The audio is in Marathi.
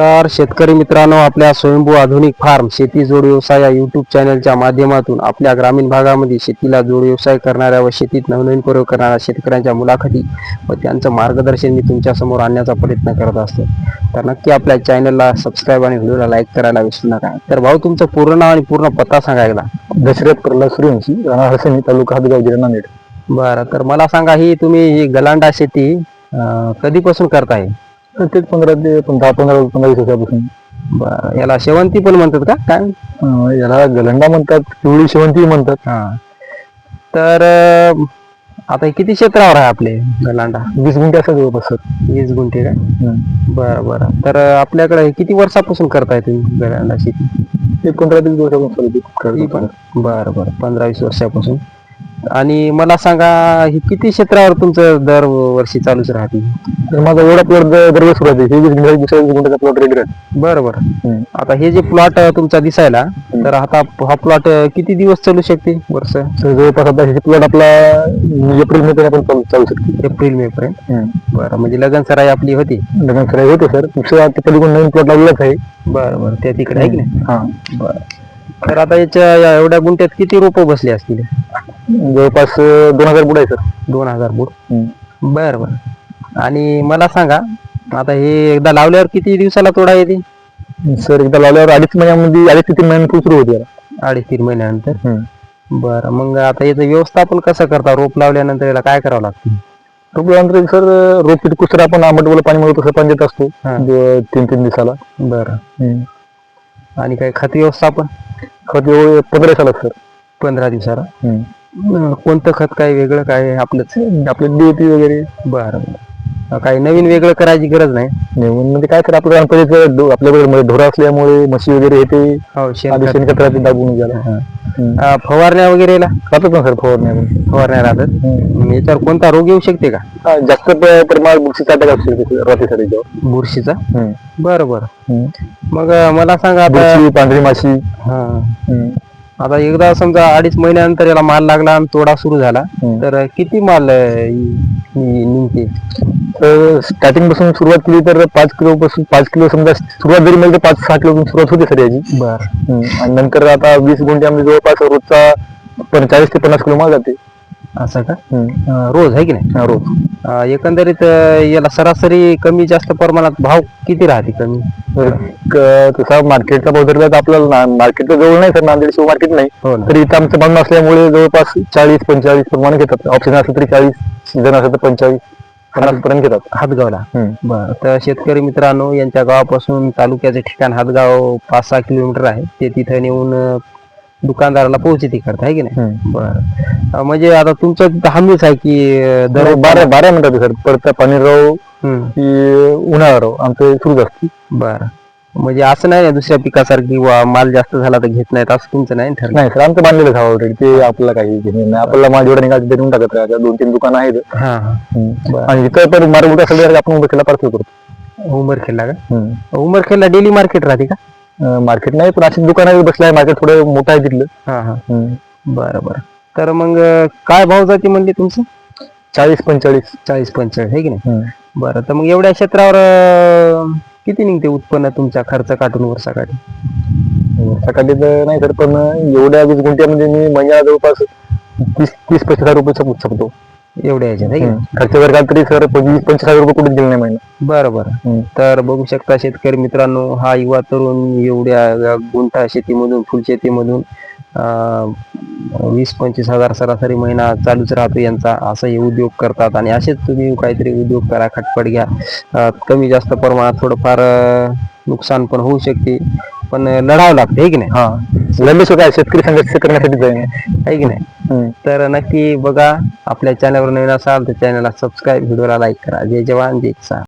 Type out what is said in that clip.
नमस्कार. शेतकरी मित्रांनो आपल्या स्वयंभू आधुनिक फार्म शेती जोड व्यवसाय या युट्यूब चॅनलच्या माध्यमातून आपल्या ग्रामीण भागामध्ये शेतीला जोड व्यवसाय करणाऱ्या व शेतीत नवनवीन प्रयोग करणाऱ्या शेतकऱ्यांच्या मुलाखती व त्यांचं मार्गदर्शन मी तुमच्यासमोर आणण्याचा प्रयत्न करत असतो. तर नक्की आपल्या चॅनलला सबस्क्राईब आणि व्हिडिओला लाईक करायला विसरू नका. तर भाऊ तुमचं पूर्ण नाव आणि पूर्ण पत्ता सांगा एकदा. दशरथ प्रल्हाद सूर्यवंशी राणा हसनी तालुका हदगाव जिल्हा नांदेड. बरं तर मला सांगा ही तुम्ही ही गलांडा शेती कधीपासून करताय? तेच पंधरा ते पण दहा पंधरा पंधरा वीस वर्षापासून. बरं याला शेवंती पण म्हणतात का? काय? अं, याला गलंडा म्हणतात पिवळी शेवंती म्हणतात. हा. तर अं, आता हे किती क्षेत्रावर आहे आपले गलांडा? वीस गुंठे असतात जवळपास सर. वीस गुंठे काय हम्म. बरं बरं. तर अं, आपल्याकडे हे किती वर्षापासून करताय तुम्ही गलांडा शेती? एक पंधरा ते वीस वर्षापासून चालू. पण? बरं बरं. पंधरा वीस वर्षापासून. आणि मला सांगा हे किती क्षेत्रावर तुमचं दरवर्षी चालूच राहते? तर माझा एवढा प्लॉट दरवेळेस सुरू हे गुंठ्याचा प्लॉट रेडी राहते? बरं बरं. आता हे जे प्लॉट तुमचा दिसायला तर आता हा प्लॉट किती दिवस चालू शकते वर्ष? जवळपास आता हे प्लॉट आपला एप्रिलमध्ये आपण चालू शकते. एप्रिल मे पर्यंत. बरं म्हणजे लगन सराई आपली होती? लग्न सराई होते सर. दुसऱ्या पलीकडून नवीन प्लॉट लावलाच आहे. बरं बरं. त्या तिकडे आहे की नाही हा. बरं. तर आता याच्या या एवढ्या गुंठ्यात किती रोपं बसली असतील? जवळपास दोन हजार बुड आहे सर. दोन हजार हम्म. बरं बरं. आणि मला सांगा आता हे एकदा लावल्यावर किती दिवसाला तोडा येते? सर एकदा लावल्यावर अडीच महिन्यामध्ये अडीच ते तीन महिन्यात सुरू होते याला. अडीच तीन महिन्यानंतर? हम्म. बरं मग आता याचं व्यवस्थापन कसं करता? रोप लावल्यानंतर याला काय करावं लागतं? रोपल्यानंतर सर रोप पिट कुसर आपण आंबटवाला पाणी मिळतो तसं पाणी देत असतो. हा. दो- तीन तीन दिवसाला. बरं. आणि काय खत व्यवस्थापन? खत एवढं पंधरा दिवसाला सर. पंधरा दिवसाला? कोणतं खत काय वेगळं काय आपलंच आपले डीएपी वगैरे? बरं. बरं काही नवीन वेगळं करायची गरज नाही. नेऊन म्हणजे काय सर आपलं गणपतीचं डो- आपल्याकडे ढोरा असल्यामुळे म्हशी वगैरे हे ते हो आधी शेणखत शेणखत दाबून गेला. अं, फवारण्या वगैरेला राहतात ना सर फवारणी आपण फवारण्या राहतात. मग याच्यावर कोणता रोग येऊ शकते का? जास्त प- प्रमाणात बुरशीचा अटॅक असू शकतो बुरशीचा. बरं बरं. हम्म. मग अं, मला सांगा आता बुरशी पांढरी माशी. हा. हम्म. आता एकदा समजा अडीच महिन्यानंतर याला माल लागला आणि तोडा सुरू झाला हम्म. तर किती माल अं, निघते तर स्टार्टिंगपासून सुरुवात केली तर पाच किलो पासून पाच किलो समजा सुरुवात जरी मिळते पाच सहा किलो सुरुवात होते सर याची बर हम्म. आणि नंतर आता वीस गुंठ्यामध्ये जवळपास रोजचा पण चाळीस ते पन्नास किलो माल जाते असं का. अं, रोज आहे की नाही? हा, रोज. अं, एकंदरीत अं, याला सरासरी कमी जास्त प्रमाणात भाव किती राहते कमी? तर क- तसा मार्केटचा भाव तर आपल्याला मार्केटचा जवळ नाही सर नांदेड शिव मार्केट नाही. हो ना. तर इथं आमचं बांधणं असल्यामुळे जवळपास चाळीस पंचेचाळीस प्रमाणे घेतात. ऑप्शन असलं तरी चाळीस सीझन असलं तर पंचेचाळीस पन्नास पर्यंत घेतात. हातगावला. हम्म. बर तर शेतकरी मित्रांनो यांच्या गावापासून तालुक्याचे ठिकाण हातगाव पाच सहा किलोमीटर आहे. ते तिथं नेऊन अं, दुकानदाराला पोहोचते करता आहे की नाही? हम्म. बर. म्हणजे आता तुमचं तिथं हमीच आहे की अं, दर बारा बारा म्हणतात सर परत पाणीराव हम्म. की उन्हाळाराव आमचं सुरूच असते बर. म्हणजे असं नाही ना दुसऱ्या पिकासारखी वा माल जास्त झाला तर घेत नाहीत असं तुमचं नाही ठरलं? नाही सर आमचं बांधलेलं आहे ऑलरेडी ते आपल्याला काही घेणं नाही. आपल्याला माझ्या जेवढं निघाल देऊन टाकत राहतात दोन तीन दुकानं आहेत. हा हा. बरं. आणि इथं पण मार्केट असेल तर आपण उभं पार्सल करतो. उमरखेडला का? हम्म. उमरखेडला डेली मार्केट राहते का? मार्केट नाही पण अशी दुकानं बसलं आहे मार्केट थोडं मोठं आहे तिथलं. हा हा. हम्म. बरं बरं तर मग अं, काय भाव जाते म्हणले तुमचं? चाळीस पंचेचाळीस चाळीस पंचेचाळीस आहे की नाही? हम्म. बरं तर मग एवढ्या क्षेत्रावर अं, किती निघते उत्पन्न तुमच्या खर्च काटून वर्षाकाठी? सकाळी तर नाही सर पण एवढ्या वीस गुंठ्यामध्ये मी महिन्याला जवळपास तीस तीस पस्तीस हजार रुपये छापू शकतो एवढ्या ह्याच्यात आहे की? नाही? खर्च जर का तरी सर वीस पंचवीस हजार रुपये कुठे गेले नाही महिना. बरं बरं. तर बघू शकता शेतकरी मित्रांनो हा युवा तरुण एवढ्या गुंठा शेतीमधून फुलशेतीमधून अं, वीस पंचवीस हजार सरासरी महिना चालूच राहतो यांचा असं हे उद्योग करतात. आणि असेच तुम्ही काहीतरी उद्योग करा खटपट घ्या. अं, कमी जास्त प्रमाणात थोडंफार अं, नुकसान पण होऊ शकते. पण लढावं लागते आहे की नाही? हा. लंबे काय शेतकरी संघर्ष करण्यासाठी जाईन आहे की नाही? तर नक्की बघा आपल्या चॅनलवर नवीन असाल तर चॅनलला सबस्क्राईब व्हिडिओला लाईक करा. जय जवान जय किसान.